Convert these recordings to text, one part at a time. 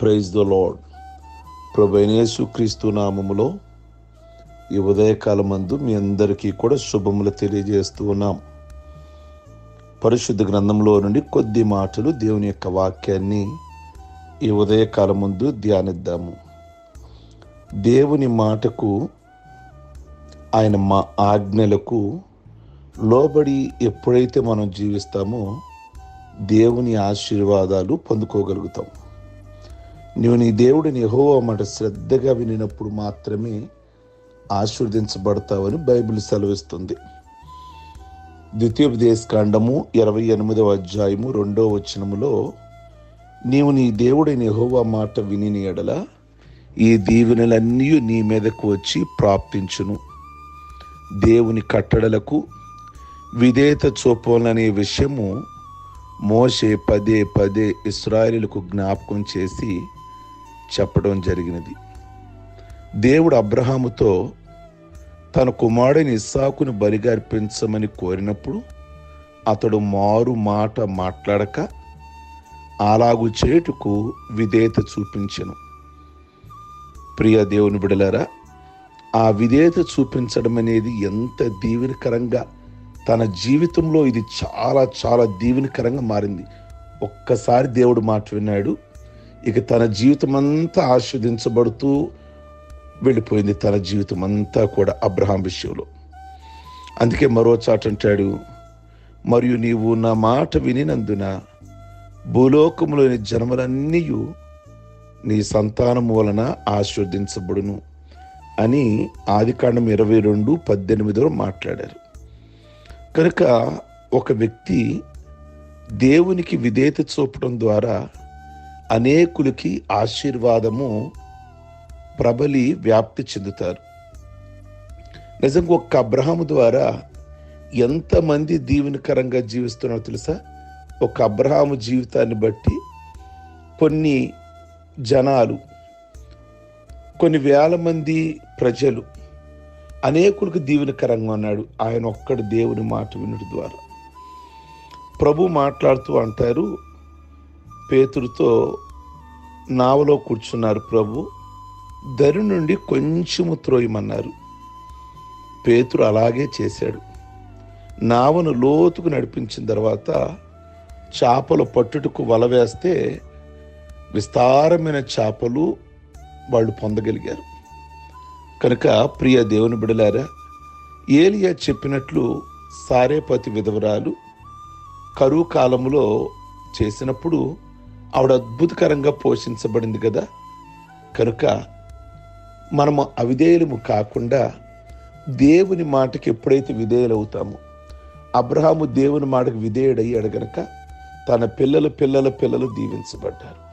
Praise the lord ప్రభైనేసు క్రీస్తు నామములో ఈ ఉదయకాలమందు మీ అందరికీ కూడా శుభములు తెలియజేస్తూ ఉన్నాం. పరిశుద్ధ గ్రంథంలో నుండి కొద్ది మాటలు దేవుని యొక్క వాక్యాన్ని ఈ ఉదయకాలం ముందు ధ్యానిద్దాము. దేవుని మాటకు ఆయన మా ఆజ్ఞలకు లోబడి ఎప్పుడైతే మనం జీవిస్తామో దేవుని ఆశీర్వాదాలు పొందుకోగలుగుతాం. నీవు నీ దేవుడిని యెహోవా మాట శ్రద్ధగా వినినప్పుడు మాత్రమే ఆశీర్వదించబడతావని బైబిల్ సెలవిస్తుంది. ద్వితీయోపదేశ కాండము ఇరవై ఎనిమిదవ అధ్యాయము రెండవ వచనములో నీవు నీ దేవుడిని ఎహోవా మాట విని ఎడల ఈ దీవెనలన్నీ నీ మీదకు వచ్చి ప్రాప్తించును. దేవుని కట్టడలకు విధేత చూపాలనే విషయము మోషే పదే పదే ఇస్రాయేలుకు జ్ఞాపకం చేసి చెప్పడం జరిగినది. దేవుడు అబ్రహాముతో తన కుమారుడిని ఇస్సాకును బలిగా అర్పించమని కోరినప్పుడు అతడు మారు మాట మాట్లాడక అలాగు చేటుకు విధేయత చూపించను. ప్రియ దేవుని బిడలారా ఆ విధేయత చూపించడం అనేది ఎంత దీవెనకరంగా తన జీవితంలో ఇది చాలా చాలా దీవెనకరంగా మారింది. ఒక్కసారి దేవుడు మాట విన్నాడు ఇక తన జీవితం అంతా ఆస్వాదించబడుతూ వెళ్ళిపోయింది తన జీవితం అంతా కూడా అబ్రహాం విషయంలో. అందుకే మరో చాట అంటాడు మరియు నీవు నా మాట వినినందున భూలోకములోని జన్మలన్నీ నీ సంతానం వలన ఆస్వాదించబడును అని ఆదికాండం ఇరవై రెండు పద్దెనిమిదిలో మాట్లాడారు. కనుక ఒక వ్యక్తి దేవునికి విధేయత చూపడం ద్వారా అనేకులకి ఆశీర్వాదము ప్రబలి వ్యాప్తి చెందుతారు. నిజంగా ఒక్క అబ్రహాము ద్వారా ఎంతమంది దీవెనకరంగా జీవిస్తున్నారో తెలుసా? ఒక అబ్రహాము జీవితాన్ని బట్టి కొన్ని జనాలు కొన్ని వేల మంది ప్రజలు అనేకులకు దీవెనకరంగా ఉన్నాడు. ఆయన ఒక్కడు దేవుని మాట వినడం ద్వారా. ప్రభు మాట్లాడుతూ అంటారు పేతురుతో నావలో కూర్చున్నారు ప్రభు. దరి నుండి కొంచెము త్రోయమన్నారు. పేతురు అలాగే చేశాడు. నావను లోతుకు నడిపించిన తర్వాత చేపలు పట్టుటకు వల వేస్తే విస్తారమైన చేపలు వాళ్ళు పొందగలిగారు. కనుక ప్రియ దేవుని బిడలారా ఏలియా చెప్పినట్లు సారేపతి విధవరాలు కరువు కాలంలో చేసినప్పుడు ఆవిడ అద్భుతకరంగా పోషించబడింది కదా? కనుక మనము అవిధేయులము కాకుండా దేవుని మాటకి ఎప్పుడైతే విధేయులవుతామో అబ్రహాము దేవుని మాటకు విధేయుడయ్యాడు గనక తన పిల్లల పిల్లల పిల్లలు దీవించబడ్డారు.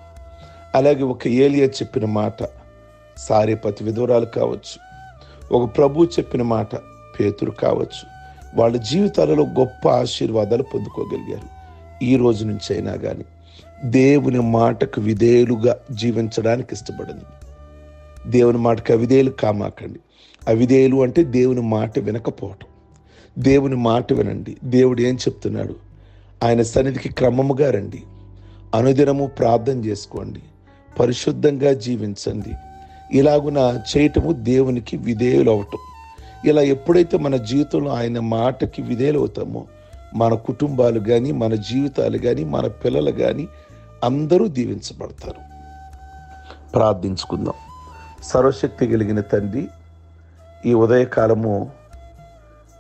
అలాగే ఒక ఏలియా చెప్పిన మాట సారేపతి విధురాలు కావచ్చు ఒక ప్రభు చెప్పిన మాట పేతురు కావచ్చు వాళ్ళ జీవితాలలో గొప్ప ఆశీర్వాదాలు పొందుకోగలిగారు. ఈ రోజు నుంచి అయినా కానీ దేవుని మాటకు విధేయులుగా జీవించడానికి ఇష్టపడింది. దేవుని మాటకు అవిధేయులు కామాకండి. అవిధేయులు అంటే దేవుని మాట వినకపోవటం. దేవుని మాట వినండి. దేవుడు ఏం చెప్తున్నాడు? ఆయన సన్నిధికి క్రమముగా రండి. అనుదినము ప్రార్థన చేసుకోండి. పరిశుద్ధంగా జీవించండి. ఇలాగున చేయటము దేవునికి విధేయులు అవటం ఇలా ఎప్పుడైతే మన జీవితంలో ఆయన మాటకి విధేయులు అవుతామో మన కుటుంబాలు కానీ మన జీవితాలు కానీ మన పిల్లలు కానీ అందరూ దీవించబడతారు. ప్రార్థించుకుందాం. సర్వశక్తి కలిగిన తండ్రి ఈ ఉదయకాలము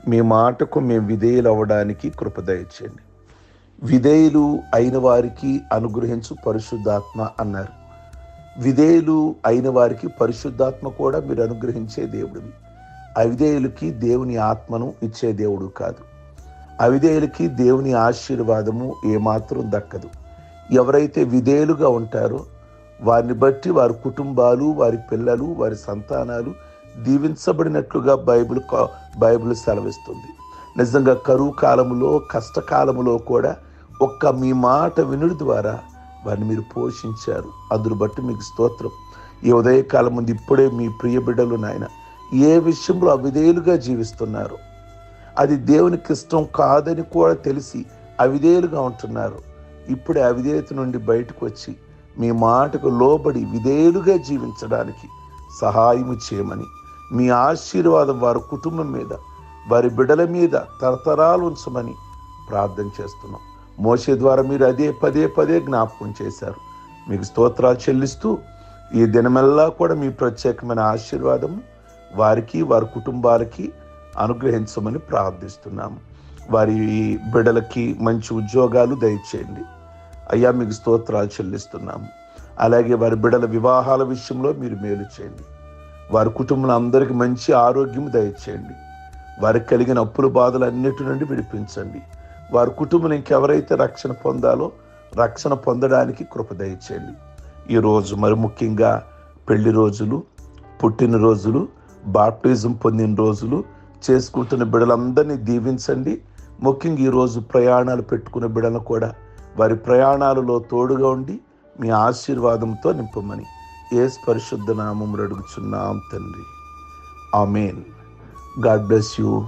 మీ మాటకు మేము విధేయులు అవ్వడానికి కృపదయచేయండి విధేయులు అయిన వారికి అనుగ్రహించు పరిశుద్ధాత్మ అన్నారు. విధేయులు అయిన వారికి పరిశుద్ధాత్మ కూడా మీరు అనుగ్రహించే దేవుడివి. అవిధేయులకి దేవుని ఆత్మను ఇచ్చే దేవుడు కాదు. అవిధేయులకి దేవుని ఆశీర్వాదము ఏమాత్రం దక్కదు. ఎవరైతే విధేయులుగా ఉంటారో వారిని బట్టి వారి కుటుంబాలు వారి పిల్లలు వారి సంతానాలు దీవించబడినట్లుగా బైబిల్ కా- బైబిల్ సెలవిస్తుంది. నిజంగా కరువు కాలములో కష్టకాలములో కూడా ఒక్క మీ మాట వినుడి ద్వారా వారిని మీరు పోషించారు. అందును బట్టి మీకు స్తోత్రం. ఈ ఉదయకాలం ముందు ఇప్పుడే మీ ప్రియ బిడ్డలు నాయన ఏ విషయంలో అవిధేయులుగా జీవిస్తున్నారు అది దేవునికి ఇష్టం కాదని కూడా తెలిసి అవిధేయులుగా ఉంటున్నారు. ఇప్పుడే అవిధేయత నుండి బయటకు వచ్చి మీ మాటకు లోబడి విధేయులుగా జీవించడానికి సహాయము చేయమని మీ ఆశీర్వాదం వారి కుటుంబం మీద వారి బిడల మీద తరతరాలు ఉంచమని ప్రార్థన చేస్తున్నాం. మోసే ద్వారా మీరు అదే పదే పదే జ్ఞాపకం చేశారు. మీకు స్తోత్రాలు చెల్లిస్తూ ఈ దినమెల్లా కూడా మీ ప్రత్యేకమైన ఆశీర్వాదము వారికి వారి కుటుంబాలకి అనుగ్రహించమని ప్రార్థిస్తున్నాము. వారి బిడలకి మంచి ఉద్యోగాలు దయచేయండి. అయ్యా మీకు స్తోత్రాలు చెల్లిస్తున్నాము. అలాగే వారి బిడల వివాహాల విషయంలో మీరు మేలు చేయండి. వారి కుటుంబంలో అందరికీ మంచి ఆరోగ్యం దయచేయండి. వారికి కలిగిన అప్పుల బాధలు అన్నిటి నుండి విడిపించండి. వారి కుటుంబం ఇంకెవరైతే రక్షణ పొందాలో రక్షణ పొందడానికి కృప దయచేయండి. ఈరోజు మరి ముఖ్యంగా పెళ్ళి రోజులు పుట్టినరోజులు బాప్టిజం పొందిన రోజులు చేసుకుంటున్న బిడ్డలందరినీ దీవించండి. ముఖ్యంగా ఈరోజు ప్రయాణాలు పెట్టుకున్న బిడలను కూడా వారి ప్రయాణాలలో తోడుగా ఉండి మీ ఆశీర్వాదంతో నింపమని ఏ పరిశుద్ధ నామం అడుగుచున్నాం తండ్రి. ఆమెన్. God bless you.